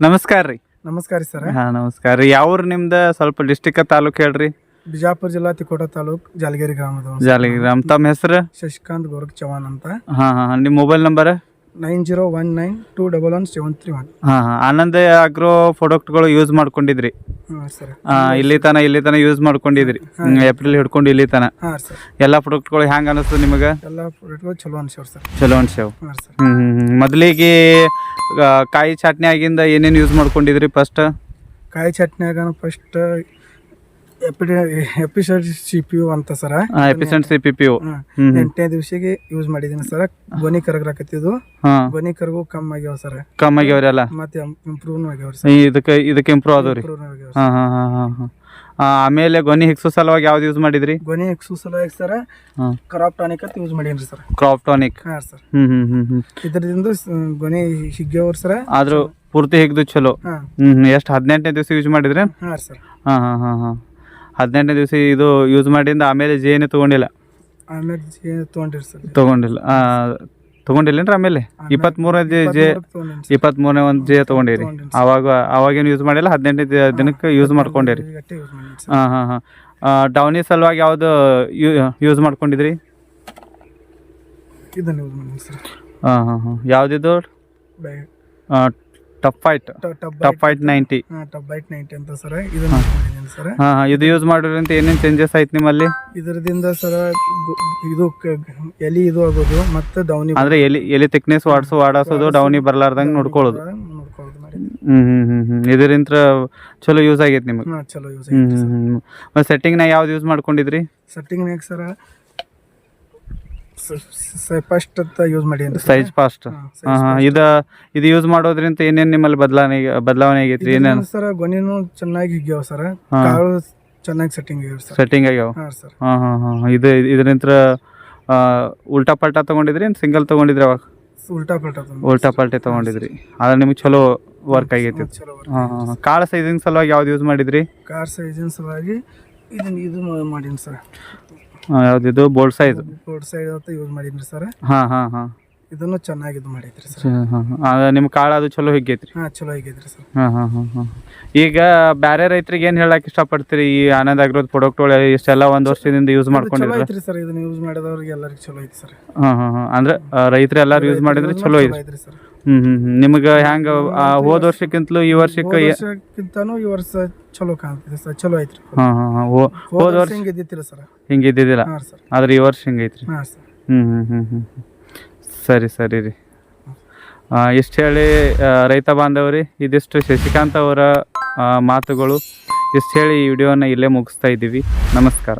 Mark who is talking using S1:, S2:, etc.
S1: ನಮಸ್ಕಾರ ರೀ.
S2: ನಮಸ್ಕಾರ ಸರ್.
S1: ಹಾ ನಮಸ್ಕಾರ ರೀ. ಯಾವ್ರು ನಿಮ್ದ ಸ್ವಲ್ಪ ಡಿಸ್ಟಿಕ್ ತಾಲೂಕ್ ಹೇಳ್ರಿ?
S2: ಬಿಜಾಪುರ ಜಿಲ್ಲಾ ತಿಕೋಟ ತಾಲೂಕ್ ಜಾಲಗಿರಿ ಗ್ರಾಮದ
S1: ಗ್ರಾಮ. ತಮ್ಮ ಹೆಸರು?
S2: ಶಶಿಕಾಂತ್ ಗೋರಖ್ ಚವಾನ್ ಅಂತ.
S1: ಹಾ ಹಾ ನಿಮ್ಮ mobile number
S2: nine zero one nine two double one seven three one.
S1: ಹಾ ಹಾ. ಆನಂದ ಆಗ್ರೋ ಪ್ರಾಡಕ್ಟ್ಗಳು ಯೂಸ್ ಮಾಡ್ಕೊಂಡಿದ್ರಿ.
S2: ಹಾಂ ಸರ್.
S1: ಆ, ಇಲ್ಲಿ ತನ ಇಲ್ಲಿ ತನ ಯೂಸ್ ಮಾಡ್ಕೊಂಡಿದ್ರಿ. ಏಪ್ರಿಲ್ ಹಿಡ್ಕೊಂಡು ಇಲ್ಲಿ ತನ.
S2: ಹಾಂ ಸರ್.
S1: ಎಲ್ಲ ಪ್ರಾಡಕ್ಟ್ಗಳು ಹ್ಯಾಂಗ ಅನಿಸ್ತು ನಿಮಗೆ?
S2: ಎಲ್ಲ ಪ್ರಾಡಕ್ಟ್ಗಳು ಚಲೋ ಅನ್ಸ್ಯಾವ್ ಸರ್.
S1: ಚಲೋ ಅನ್ಸ್ಯಾವ.
S2: ಹಾಂ ಸರ್.
S1: ಹ್ಮ್ ಹ್ಮ್ ಹ್ಮ್. ಮೊದಲಿಗೆ ಆ, ಕಾಯಿ ಚಟ್ನಿ ಆಗಿಂದ ಏನೇನು ಯೂಸ್ ಮಾಡ್ಕೊಂಡಿದ್ರಿ ಫಸ್ಟ್
S2: ಕಾಯಿ ಚಟ್ನಿಯಾಗ ಫಸ್ಟ್ ಎಪಿಡಿ ಎಪಿಸೋಡ್ ಸಿ ಪಿ ಯು ಅಂತ ಸರ.
S1: ಎಪಿಸೆಂಟ್ ಸಿ ಪಿ ಪಿ ಯು.
S2: ಎಂಟನೇ ದಿವಸಿಗೆ ಯೂಸ್ ಮಾಡಿದ್ದೀನಿ ಸರ. ಗೊನಿ ಕರಗ್ರಾಕತ್ತಿದ್ದು.
S1: ಹಾ.
S2: ಗೊನಿ ಕರಗು ಕಮ್ಮಿ ಆಗ್ಯಾವ ಸರ.
S1: ಕಮ್ಮಿ ಆಗ್ಯಾವ್ರಿ ಅಲ್ಲ?
S2: ಮತ್ತೆ ಇಂಪ್ರೂವ್ನು ಆಗ್ಯಾವ್ರಿ
S1: ಇದಕ್ಕೆ ಇದಕ್ಕೆ ಇಂಪ್ರೂವ್ ಆದವ್ರಿ. ಆಮೇಲೆ ಗೊನಿ ಹಿಕ್ಸು ಸಲುವಾಗಿ ಯಾವ್ದು ಯೂಸ್ ಮಾಡಿದ್ರಿ?
S2: ಗೊನಿ ಎಕ್ಸು ಸಲುವಾಗಿ ಸರ್
S1: ಹಾ.
S2: ಕ್ರಾಪ್ ಟಾನಿಕ್ ಅಂತ ಯೂಸ್ ಮಾಡೀನಿ ಸರ್.
S1: ಕ್ರಾಪ್ ಟಾನಿಕ್
S2: ಹಾಂ ಸರ್.
S1: ಹ್ಮ್ ಹ್ಮ್ ಹ್ಮ್ ಹ್ಮ್.
S2: ಇದರಿಂದ ಗೊನಿ ಗೊನೆ ಸರ್.
S1: ಆದ್ರೂ ಪೂರ್ತಿ ಹಿಗ್ದು ಚಲೋ.
S2: ಹಾಂ.
S1: ಹ್ಮ್ ಹ್ಮ್. ಎಷ್ಟು ಹದಿನೆಂಟನೇ ದಿವಸ ಯೂಸ್ ಮಾಡಿದ್ರಿ?
S2: ಹಾಂ ಸರ್.
S1: ಹಾ ಹಾ ಹಾ ಹಾಂ. ಹದಿನೆಂಟನೇ ದಿವಸ ಇದು ಯೂಸ್ ಮಾಡಿಂದ ಆಮೇಲೆ ಜೇನು ತಗೊಂಡಿಲ್ಲ.
S2: ಆಮೇಲೆ ತೊಗೊಂಡಿರಿ ಸರ್.
S1: ತಗೊಂಡಿಲ್ಲ. ತಗೊಂಡಿಲ್ಲೇನ್ರಿ ಆಮೇಲೆ? ಇಪ್ಪತ್ಮೂರನೇ ಜೆ ಇಪ್ಪತ್ಮೂರನೇ ಒಂದು ಜೆ ತೊಗೊಂಡಿರಿ. ಅವಾಗ ಅವಾಗೇನು ಯೂಸ್ ಮಾಡಿಲ್ಲ ಹದಿನೆಂಟನೇ ದಿನಕ್ಕೆ ಯೂಸ್ ಮಾಡ್ಕೊಂಡಿರಿ. ಹಾಂ ಹಾಂ ಹಾಂ. ಡೌನಿ ಸಲುವಾಗಿ ಯಾವುದು ಯೂಸ್ ಮಾಡ್ಕೊಂಡಿದ್ರಿ?
S2: ಹಾಂ
S1: ಹಾಂ ಹಾಂ ಹಾಂ. ಯಾವುದಿದು? Tough fight tough fight ninety
S2: ಹಾಂ ಫೈಟ್ ನೈಂಟಿ ಅಂತ ಸರ್ ಇದು ಸರ
S1: ಹಾಂ ಹಾಂ ಇದು ಯೂಸ್ ಮಾಡೋದ್ರಿಂದ ಏನೇನು ಚೇಂಜಸ್ ಆಯ್ತು ನಿಮ್ಮಲ್ಲಿ?
S2: ಇದರದಿಂದ ಸರ ಇದು ಎಲಿ ಇದು ಆಗೋದು ಮತ್ತೆ ಡೌನಿ
S1: ಅಂದ್ರೆ ಎಲಿ ಎಲಿ ಥಿಕ್ನೆಸ್ ವಾಡ್ಸು ವಾಡಾಸೋದು ಡೌನಿ ಬರ್ಲಾರ್ದಂಗೆ ನೋಡ್ಕೊಳ್ಳೋದು. ಹ್ಮ್ ಹ್ಮ್ ಹ್ಮ್ ಹ್ಮ್. ಇದರಿಂದ ಚಲೋ ಯೂಸ್ ಆಗೈತೆ ನಿಮಗೆ.
S2: ಚಲೋ ಯೂಸ್
S1: ಹ್ಮ್
S2: ಆಗಿದೆ
S1: ಹ್ಮ್ ಹ್ಮ್. ಮತ್ತು ಸೆಟ್ಟಿಂಗ್ನಾಗ ಯಾವ್ದು ಯೂಸ್ ಮಾಡ್ಕೊಂಡಿದ್ರಿ?
S2: ಸೆಟ್ಟಿಂಗ್ನಾಗ ಸರ ಫಸ್ಟ್ ಅಂತ ಯೂಸ್ ಮಾಡಿ
S1: ಸೈಜ್ ಫಾಸ್ಟ್ ಹಾಂ ಹಾಂ ಇದು ಇದು ಯೂಸ್ ಮಾಡೋದ್ರಿಂದ ಏನೇನು ನಿಮ್ಮಲ್ಲಿ ಬದಲಾವಣೆ ಬದಲಾವಣೆ ಆಗೈತ್ರಿ ಏನೇನು?
S2: ಸರ್ ಗೊನೆನೂ ಚೆನ್ನಾಗಿ ಹಿಗ್ಯಾವ ಸರ್. ಕಾಳು ಚೆನ್ನಾಗಿ ಸೆಟ್ಟಿಂಗ್ ಆಗ್ಯಾವ ಸರ್.
S1: ಸೆಟ್ಟಿಂಗ್ ಆಗ್ಯಾವ?
S2: ಹಾಂ ಸರ್.
S1: ಹಾಂ ಹಾಂ ಹಾಂ. ಇದು ಇದರಿಂದ ಉಲ್ಟಾ ಪಲ್ಟಾ ತೊಗೊಂಡಿದ್ರಿ ಸಿಂಗಲ್ ತೊಗೊಂಡಿದ್ರಿ ಅವಾಗ?
S2: ಉಲ್ಟಾ ಪಲ್ಟಾ
S1: ಉಲ್ಟಾ ಪಲ್ಟೆ ತೊಗೊಂಡಿದ್ರಿ. ಆದ್ರೆ ನಿಮ್ಗೆ ಚಲೋ ವರ್ಕ್ ಆಗೈತಿ. ಹಾಂ ಹಾಂ ಕಾಳು ಸೈಜಿಂಗ್ ಸಲುವಾಗಿ ಯಾವ್ದು ಯೂಸ್ ಮಾಡಿದ್ರಿ?
S2: ಕಾರ್ ಸೈಜಿಂಗ್ ಸಲುವಾಗಿ ಇದನ್ನ ಇದು ಮಾಡೀನಿ ಸರ್.
S1: ಯಾವ್ದಿದು? ಬೋಲ್ಡ್ ಸೈಜ್
S2: ರೋಡ್ ಸೈಡ್ ಅಂತ ಯೂಸ್ ಮಾಡಿದ್ರಿ ಸರ್
S1: ಹಾಂ ಹಾಂ ಹಾಂ.
S2: ಇದನ್ನು ಚೆನ್ನಾಗಿ ಇದು ಮಾಡೈತ್ರಿ ಸರ್
S1: ನಿಮ್ಮ ಕಾಳು ಅದು ಚಲೋ ಹಿಗ್ಗೈತ್ರಿ?
S2: ಹಾಂ ಚಲೋ ಆಗೈತ್ರಿ ಸರ್
S1: ಹಾಂ ಹಾಂ ಹಾಂ ಹಾಂ. ಈಗ ಬೇರೆ ರೈತರಿಗೆ ಏನು ಹೇಳಕ್ ಇಷ್ಟಪಡ್ತೀರಿ? ಈ ಆನಂದ್ ಆಗಿರೋದು ಪ್ರಾಡಕ್ಟ್ಗಳು ಇಷ್ಟೆಲ್ಲ ಒಂದು ವರ್ಷದಿಂದ ಯೂಸ್
S2: ಚಲೋ ಐತ್ರಿ ಸರ್ ಇದನ್ನ ಯೂಸ್ ಮಾಡಿದವ್ರಿಗೆ ಎಲ್ಲರಿಗೂ ಚಲೋ ಐತಿ ಸರ್
S1: ಹಾಂ ಹಾಂ ಹಾಂ. ಅಂದ್ರೆ ರೈತರು ಎಲ್ಲರೂ ಯೂಸ್ ಮಾಡಿದ್ರೆ ಚಲೋ ಐತಿ
S2: ಐತ್ರಿ. ಸರ್
S1: ಹ್ಮ್ ಹ್ಮ್ ಹ್ಮ್. ನಿಮ್ಗೆ ಹೆಂಗ ಹೋದ ವರ್ಷಕ್ಕಿಂತಲೂ ಈ ವರ್ಷಕ್ಕೆ ಏ-
S2: ವರ್ಷಕ್ಕಿಂತಾನು ಈ ವರ್ಷ ಚಲೋ ಕಾಣ್ತಿದೆ ಸರ್ ಚಲೋ ಐತ್ರಿ.
S1: ಹಾಂ ಹಾಂ ಹಾಂ. ಹೋ
S2: ಹೋದ
S1: ಹೋದ
S2: ವರ್ಷ
S1: ವರ್ಷ
S2: ಹಿಂಗೆ ಇದ್ದಿತ್ತಿಲ್ಲ ಸರ್?
S1: ಹಿಂಗೆ ಇದ್ದಿದ್ದಿಲ್ಲ
S2: ಹಾಂ ಸರ್.
S1: ಆದ್ರೆ ಈ ವರ್ಷ ಹಿಂಗೈತ್ರಿ.
S2: ಹಾಂ ಸರ್.
S1: ಹ್ಮ್ ಹ್ಮ್ ಹ್ಮ್ ಹ್ಮ್ ಹ್ಮ್. ಸರಿ ಸರಿ ರೀ. ಇಷ್ಟು ಹೇಳಿ ಆ, ರೈತ ಬಾಂಧವ್ರಿ ಇದಿಷ್ಟು ಶಶಿಕಾಂತ್ ಅವರ ಆ, ಮಾತುಗಳು. ಇಷ್ಟು ಹೇಳಿ ಈ ವಿಡಿಯೋನ ಇಲ್ಲೇ ಮುಗಿಸ್ತಾ ಇದ್ದೀವಿ. ನಮಸ್ಕಾರ.